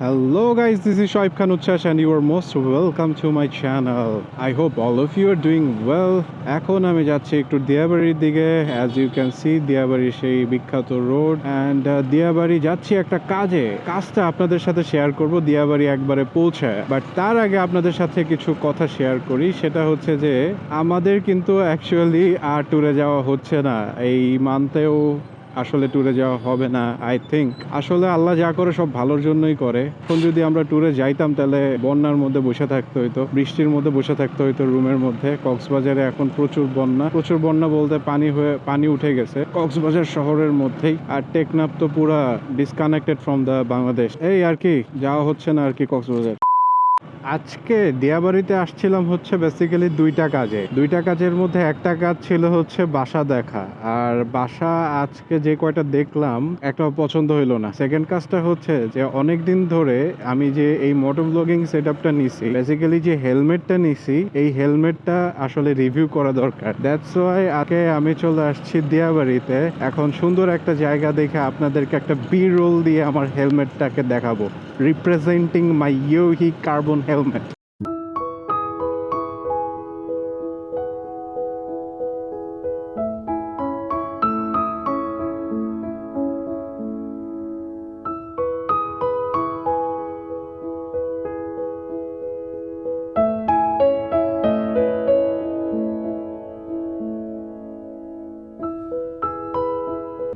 Hello guys, this is Shoaib Khan Uchchash and you are most welcome to my channel. I hope all of you are doing well. এখন আমি যাচ্ছি একটু দিয়াবাড়ির দিকে। As you can see দিয়াবাড়ির সেই বিখ্যাত রোড অ্যান্ড দিয়াবাড়ি যাচ্ছি একটা কাজে। কাজটা আপনাদের সাথে শেয়ার করব দিয়াবাড়ি একবারে পৌঁছায় বাট তার আগে আপনাদের সাথে কিছু কথা শেয়ার করি। সেটা হচ্ছে যে আমাদের কিন্তু অ্যাকচুয়ালি আর ট্যুরে যাওয়া হচ্ছে না। এই মান্থেও আসলে ট্যুরে যাওয়া হবে না আই থিঙ্ক আসলে আল্লাহ যা করে সব ভালোর জন্যই করে। এখন যদি আমরা ট্যুরে যাইতাম, তাহলে বন্যার মধ্যে বসে থাকতে হইতো, বৃষ্টির মধ্যে বসে থাকতে হইতো রুমের মধ্যে। কক্সবাজারে এখন প্রচুর বন্যা। প্রচুর বন্যা বলতে পানি হয়ে, পানি উঠে গেছে। কক্সবাজার শহরের মধ্যেই। আর টেকনাফ তো পুরা ডিসকানেক্টেড ফ্রম দ্য বাংলাদেশ এই আর কি, যাওয়া হচ্ছে না আর কি কক্সবাজার। আজকে দিয়াবাড়িতে আসছিলাম হচ্ছে বেসিক্যালি দুইটা কাজে। দুইটা কাজের মধ্যে একটা কাজ ছিল হচ্ছে বাসা দেখা। আর বাসা আজকে যে কয়টা দেখলাম একটা পছন্দ হইল না। সেকেন্ড কাজটা হচ্ছে যে অনেক দিন ধরে আমি যে এই মোটো ব্লগিং সেট আপটা নিছি বেসিক্যালি যে হেলমেটটা নিছি, এই হেলমেটটা আসলে রিভিউ করা দরকার। দ্যাটস ওয়াই আগে আমি চলে আসছি দিয়াবাড়িতে। এখন সুন্দর একটা জায়গা দেখে আপনাদেরকে একটা বি রোল দিয়ে আমার হেলমেটটাকে দেখাবো। Representing my Yohe carbon helmet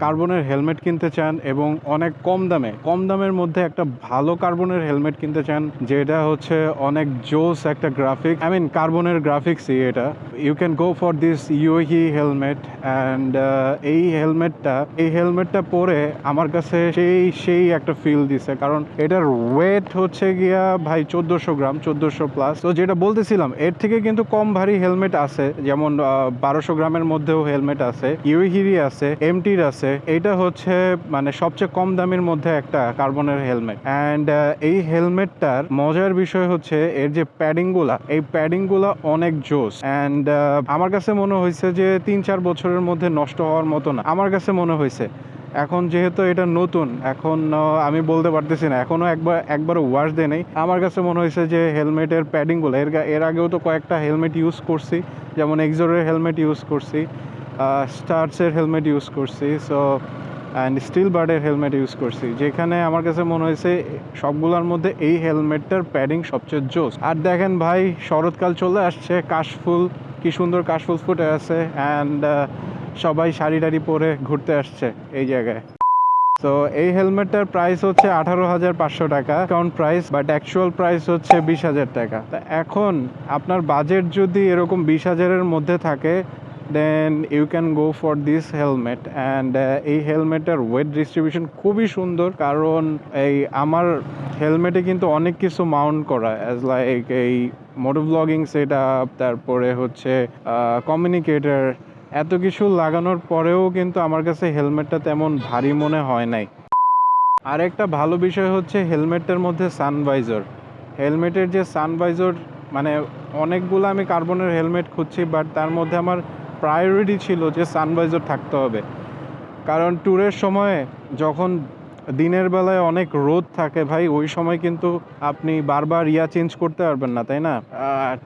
কার্বনের হেলমেট কিনতে চান এবং অনেক কম দামে, কম দামের মধ্যে একটা ভালো কার্বনের হেলমেট কিনতে চান, যেটা হচ্ছে অনেক জোস একটা গ্রাফিক আই মিন কার্বনের গ্রাফিক্সই এটা। You can go for this Yohe helmet and এই হেলমেটটা এই হেলমেটটা পরে আমার কাছে সেই সেই একটা ফিল দিছে, কারণ এটার ওয়েট হচ্ছে গিয়া ভাই চোদ্দোশো গ্রাম, চোদ্দোশো প্লাস তো যেটা বলতেছিলাম, এর থেকে কিন্তু কম ভারী হেলমেট আছে, যেমন বারোশো গ্রামের মধ্যেও হেলমেট আছে ইউহিরি আছে এমটির আছে এইটা হচ্ছে মানে সবচেয়ে কম দামের মধ্যে একটা কার্বনের হেলমেট। অ্যান্ড এই হেলমেটটার মজার বিষয় হচ্ছে, এর যে প্যাডিংগুলা এই প্যাডিংগুলা অনেক জোস। অ্যান্ড আমার কাছে মনে হয়েছে যে তিন চার বছরের মধ্যে নষ্ট হওয়ার মতো না। আমার কাছে মনে হয়েছে, এখন যেহেতু এটা নতুন, এখন আমি বলতে পারতেছি না, এখনও একবার, একবারও ওয়াশ দেয় নেই। আমার কাছে মনে হয়েছে যে হেলমেটের প্যাডিংগুলো, এর এর আগেও তো কয়েকটা হেলমেট ইউজ করছি, যেমন এক্সোরের হেলমেট ইউজ করছি। স্টার্সের হেলমেট ইউজ করছি সো অ্যান্ড স্টিল বার্ডের হেলমেট ইউজ করছি। যেখানে আমার কাছে মনে হয়েছে, সবগুলোর মধ্যে এই হেলমেটটার প্যাডিং সবচেয়ে জোস। আর দেখেন ভাই, শরৎকাল চলে আসছে, কাশফুল, কি সুন্দর কাশফুল ফুটে আছে অ্যান্ড সবাই শাড়ি টাড়ি পরে ঘুরতে আসছে এই জায়গায়। তো এই হেলমেটটার প্রাইস হচ্ছে আঠারো হাজার পাঁচশো টাকা count price but actual price হচ্ছে বিশ হাজার টাকা। তা এখন, আপনার বাজেট যদি এরকম বিশ হাজারের মধ্যে থাকে then you can go for this helmet and এই হেলমেটের ওয়েট ডিস্ট্রিবিউশন খুবই সুন্দর, কারণ এই আমার হেলমেটে কিন্তু অনেক কিছু মাউন্ট করা অ্যাজ লাইক এই মোটো ব্লগিং সেট আপ তারপরে হচ্ছে কমিউনিকেটার এত কিছু লাগানোর পরেও কিন্তু আমার কাছে হেলমেটটা তেমন ভারী মনে হয় নাই। আরেকটা ভালো বিষয় হচ্ছে হেলমেটের মধ্যে সানভাইজার হেলমেটের যে সানভাইজার মানে অনেকগুলো আমি কার্বনের হেলমেট খুঁজছি বাট তার মধ্যে আমার প্রায়োরিটি ছিল যে সানভাইজর থাকতে হবে। কারণ ট্যুরের সময় যখন দিনের বেলায় অনেক রোদ থাকে ভাই, ওই সময় কিন্তু আপনি বারবার ইয়া চেঞ্জ করতে পারবেন না, তাই না?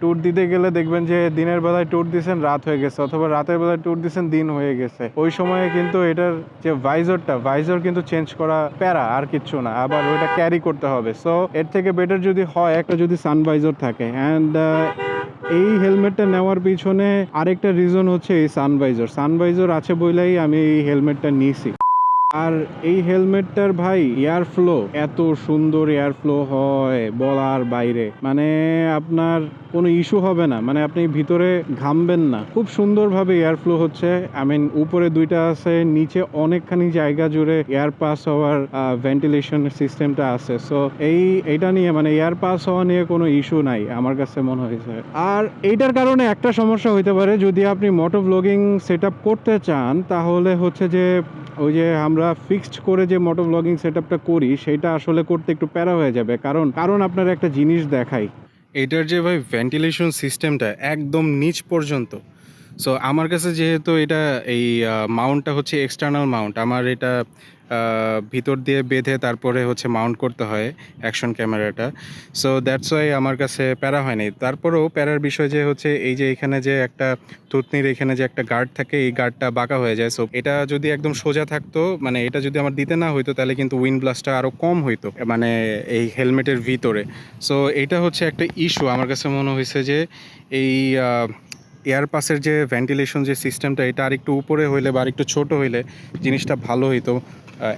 ট্যুর দিতে গেলে দেখবেন যে দিনের বেলায় ট্যুর দিছেন, রাত হয়ে গেছে, অথবা রাতের বেলায় ট্যুর দিছেন, দিন হয়ে গেছে। ওই সময়ে কিন্তু এটার যে ভাইজরটা ভাইজর কিন্তু চেঞ্জ করা প্যারা, আর কিচ্ছু না। আবার ওইটা ক্যারি করতে হবে। সো এর থেকে বেটার যদি হয়, একটা যদি সানভাইজর থাকে। অ্যান্ড এই হেলমেটটা নেওয়ার পিছনে আরেকটা রিজন হচ্ছে এই সানভাইজার সানভাইজার আছে বলেই আমি এই হেলমেটটা নিয়েছি। আর এই হেলমেটটার ভাই এয়ার ফ্লো এত সুন্দর এয়ার ফ্লো হয় বলার বাইরে। মানে আপনার কোনো ইস্যু হবে না মানে আপনি ভিতরে ঘামবেন না। খুব সুন্দরভাবে এয়ার ফ্লো হচ্ছে। আই মিন, উপরে দুইটা আছে, নিচে অনেকখানি জায়গা জুড়ে এয়ার পাস হওয়ার ভেন্টিলেশন সিস্টেমটা আছে। সো এই এটা নিয়ে মানে এয়ার পাস হওয়া নিয়ে কোনো ইস্যু নাই, আমার কাছে মনে হয়েছে। আর এইটার কারণে একটা সমস্যা হইতে পারে, যদি আপনি মোটো ব্লগিং সেট করতে চান, তাহলে হচ্ছে যে ওই যে আমরা ফিক্সড করে যে মোটো ব্লগিং সেট করি, সেটা আসলে করতে একটু প্যারা হয়ে যাবে। কারণ কারণ আপনার একটা জিনিস দেখাই। এটার যে ভাই ভেন্টিলেশন সিস্টেমটা একদম নিচ পর্যন্ত। সো আমার কাছে যেহেতু এটা এই মাউন্টটা হচ্ছে এক্সটার্নাল মাউন্ট আমার এটা ভিতর দিয়ে বেঁধে তারপরে হচ্ছে মাউন্ট করতে হয় অ্যাকশন ক্যামেরাটা সো দ্যাটস ওয়াই আমার কাছে প্যারা হয়নি। তারপরেও প্যারার বিষয় যে হচ্ছে এই যে এখানে যে একটা থুতনির এখানে যে একটা গার্ড থাকে, এই গার্ডটা বাঁকা হয়ে যায়। সো এটা যদি একদম সোজা থাকতো মানে এটা যদি আমার দিতে না হইতো, তাহলে কিন্তু উইন্ড ব্লাস্টটা আরও কম হইতো মানে এই হেলমেটের ভিতরে। সো এটা হচ্ছে একটা ইস্যু আমার কাছে মনে হয়েছে যে এই এয়ার পাসের যে ভেন্টিলেশন যে সিস্টেমটা এটা আর একটু উপরে হইলে বা আর একটু ছোট হইলে জিনিসটা ভালো হইতো।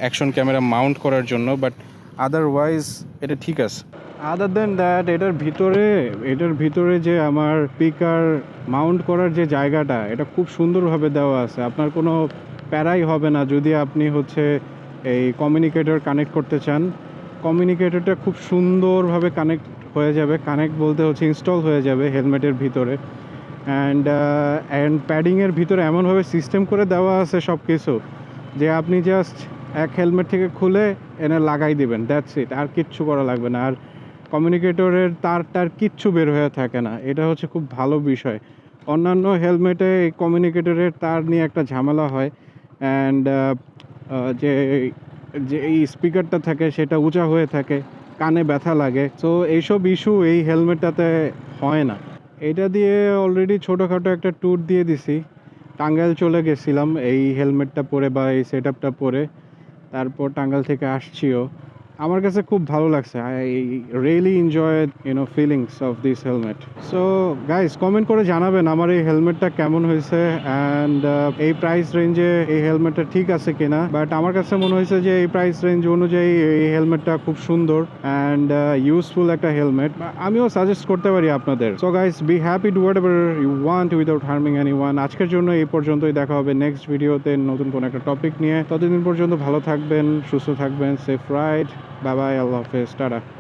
অ্যাকশন ক্যামেরা মাউন্ট করার জন্য বাট আদারওয়াইজ এটা ঠিক আছে। আদার দেন দ্যাট এটার ভিতরে এটার ভিতরে যে আমার স্পিকার মাউন্ট করার যে জায়গাটা, এটা খুব সুন্দরভাবে দেওয়া আছে। আপনার কোনো প্যারাই হবে না যদি আপনি হচ্ছে এই কমিউনিকেটর কানেক্ট করতে চান। কমিউনিকেটরটা খুব সুন্দরভাবে কানেক্ট হয়ে যাবে। কানেক্ট বলতে হচ্ছে ইনস্টল হয়ে যাবে হেলমেটের ভিতরে। অ্যান্ড অ্যান্ড প্যাডিংয়ের ভিতরে এমনভাবে সিস্টেম করে দেওয়া আছে সব কিছু যে আপনি জাস্ট এক হেলমেট থেকে খুলে এনে লাগাই দিবেন দ্যাটস ইট আর কিচ্ছু করা লাগবে না। আর কমিউনিকেটরের তার টার কিচ্ছু বের হয়ে থাকে না, এটা হচ্ছে খুব ভালো বিষয়। অন্যান্য হেলমেটে এই কমিউনিকেটরের তার নিয়ে একটা ঝামেলা হয় অ্যান্ড যে যে এই স্পিকারটা থাকে সেটা উঁচা হয়ে থাকে, কানে ব্যথা লাগে সো এইসব ইস্যু এই হেলমেটটাতে হয় না। এটা দিয়ে অলরেডি ছোটোখাটো একটা ট্যুর দিয়ে দিছি, টাঙ্গাইল চলে গেছিলাম এই হেলমেটটা পরে বা এই সেট আপটা পরে। তারপর টাঙ্গাইল থেকে আসছিও। আমার কাছে খুব ভালো লাগছে। I really enjoy you know feelings of this helmet so guys comment করে জানাবেন আমার এই হেলমেটটা কেমন হয়েছে অ্যান্ড এই প্রাইস রেঞ্জে এই হেলমেটটা ঠিক আছে কিনা। বাট আমার কাছে মনে হয়েছে যে এই প্রাইস রেঞ্জ অনুযায়ী এই হেলমেটটা খুব সুন্দর অ্যান্ড ইউজফুল একটা হেলমেট আমিও সাজেস্ট করতে পারি আপনাদের। So guys be happy do whatever you want without harming anyone আজকের জন্য এই পর্যন্তই, দেখা হবে নেক্সট ভিডিওতে নতুন কোনো একটা টপিক নিয়ে। ততদিন পর্যন্ত ভালো থাকবেন, সুস্থ থাকবেন সেফ রাইড বাই বাই আল্লাহ হাফেজ টাটা